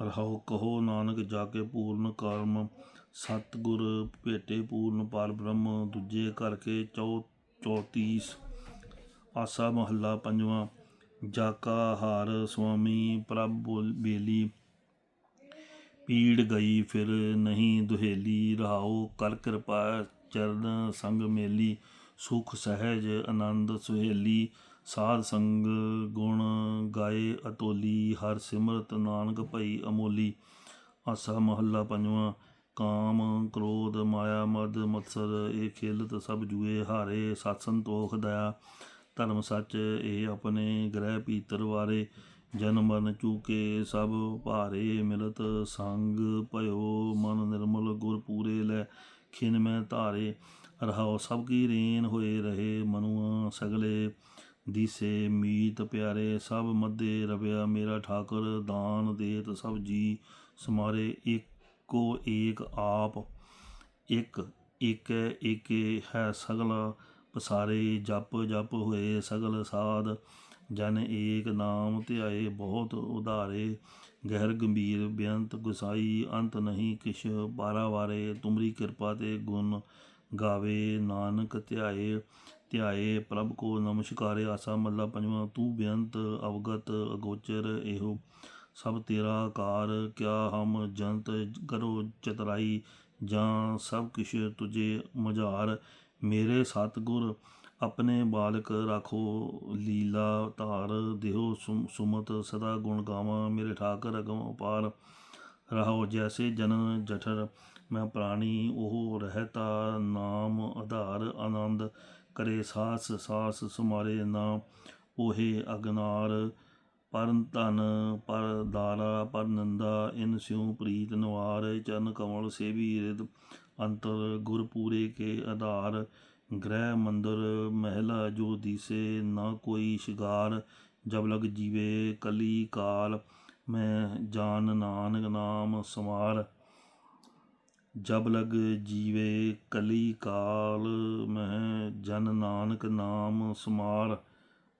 ਰਹਾਉ ਕਹੋ ਨਾਨਕ ਜਾ ਕੇ ਪੂਰਨ ਕਰਮ ਸਤਿਗੁਰ ਭੇਟੇ ਪੂਰਨ ਪਾਰ ਬ੍ਰਹਮ, ਦੂਜੇ ਕਰਕੇ ਚੌ 34 ਆਸਾ ਮਹੱਲਾ ਪੰਜਵਾਂ ਜਾਕਾ ਹਾਰ ਸੁਆਮੀ, ਪ੍ਰਭ ਬੇਲੀ ਪੀੜ ਗਈ ਫਿਰ ਨਹੀਂ ਦੁਹੇਲੀ ਰਹਾਓ ਕਰ ਕਿਰਪਾ ਚਰਨ ਸੰਗ ਮੇਲੀ। ਸੁਖ ਸਹਿਜ ਆਨੰਦ ਸੁਹੇਲੀ ਸਾਧ ਸੰਗ ਗੁਣ ਗਾਏ ਅਤੋਲੀ ਹਰ ਸਿਮਰਤ ਨਾਨਕ ਭਈ ਅਮੋਲੀ। ਆਸਾ ਮਹੱਲਾ ਪੰਜਵਾਂ ਕਾਮ, ਕ੍ਰੋਧ, ਮਾਇਆ, ਮਦ, ਮਤਸਰ, ਇਹ ਖੇਲਤ ਸਭ ਜੂਏ ਹਾਰੇ, ਸਤ ਸੰਤੋਖ, ਦਇਆ, ਧਰਮ ਸੱਚ, ਇਹ ਆਪਣੇ ਗ੍ਰਹਿ ਪੀਤਰ ਵਾਰੇ, ਜਨ ਮਰਨ ਚੂਕੇ ਸਭ ਭਾਰੇ, ਮਿਲਤ ਸੰਗ ਭਇਓ, ਮਨ ਨਿਰਮਲ ਗੁਰ ਪੂਰੇ ਲੈ, ਖਿਨ ਮੈਂ ਧਾਰੇ, ਰਹਾਉ ਸਭ ਕੀ ਰੇਨ ਹੋਏ ਰਹੇ, ਮਨੁਆ ਸਗਲੇ ਦੀਸੇ ਮੀਤ ਪਿਆਰੇ, ਸਭ ਮੱਦੇ ਰਵਿਆ, ਮੇਰਾ ਠਾਕੁਰ ਦਾਨ ਦੇਤ ਸਭ ਜੀ, ਸਮਾਰੇ ਇੱਕੋ ਏਕ ਆਪ, ਇੱਕ ਇੱਕ ਏਕੇ ਹੈ ਸਗਲ, ਪਸਾਰੇ ਜਪ ਜਪ ਹੋਏ ਸਗਲ ਸਾਧ। ਜਨ ਏਕ ਨਾਮ ਧਿਆਏ ਬਹੁਤ ਉਧਾਰੇ, ਗਹਿਰ ਗੰਭੀਰ ਬੇਅੰਤ ਗੁਸਾਈ, ਅੰਤ ਨਹੀਂ ਕਿਛ ਬਾਰਾਵਾਰੇ ਤੁਮਰੀ ਕਿਰਪਾ ਤੇ ਗੁਣ ਗਾਵੇ ਨਾਨਕ ਧਿਆਏ ਧਿਆਏ ਪ੍ਰਭ ਕੋ ਨਮਸਕਾਰੇ ਆਸਾ ਮੱਲਾ ਪੰਜਵਾਂ। ਤੂੰ ਬੇਅੰਤ ਅਵਗਤ ਅਗੋਚਰ ਇਹੋ। ਸਭ ਤੇਰਾ ਕਾਰ ਕਿਆ ਹਮ ਜੰਤ ਕਰੋ ਚਤਰਾਈ, ਜਾਂ ਸਭ ਕਿਛ ਤੁਝੇ ਮਝਾਰ। ਮੇਰੇ ਸਤਿਗੁਰ, ਆਪਣੇ ਬਾਲਕ ਰਾਖੋ ਲੀਲਾ ਧਾਰ। ਦਿਓ ਸੁਮਤ ਸਦਾ ਗੁਣ ਗਾਵਾਂ, ਮੇਰੇ ਠਾਕਰ ਅਗਮ ਅਪਾਰ ਰਹੋ ਜੈਸੇ ਜਨਨ ਜਠਰ, ਮੈਂ ਪ੍ਰਾਣੀ, ਉਹ ਰਹਤਾ ਨਾਮ ਆਧਾਰ। ਆਨੰਦ ਕਰੇ ਸਾਸ ਸਾਸ ਸੁਮਾਰੇ ਨਾ, ਉਹੇ ਅਗਨਾਰ। ਪਰ ਧਨ, ਪਰ ਦਾਰਾ ਪਰ ਨੰਦਾ, ਇਨ ਸਿਉ ਪ੍ਰੀਤ ਨਵਾਰ, ਚਰਨ ਕਮਲ ਸੇਵੀ ਰਿਦ ਅੰਤਰ, ਗੁਰ ਪੂਰੇ ਕੇ ਆਧਾਰ, ਗ੍ਰਹਿ ਮੰਦਰ ਮਹਿਲਾ ਜੋ ਦੀਸੇ, ਨਾ ਕੋਈ ਸ਼ਿਗਾਰ, ਜਬ ਲਗ ਜੀਵੇ ਕਲੀ ਕਾਲ, ਮੈਂ ਜਾਨ ਨਾਨਕ ਨਾਮ ਸਮਾਰ। ਜਬ ਲਗ ਜੀਵੇ ਕਲੀ ਕਾਲ, ਮੈਂ ਜਨ ਨਾਨਕ ਨਾਮ ਸਮਾਰ।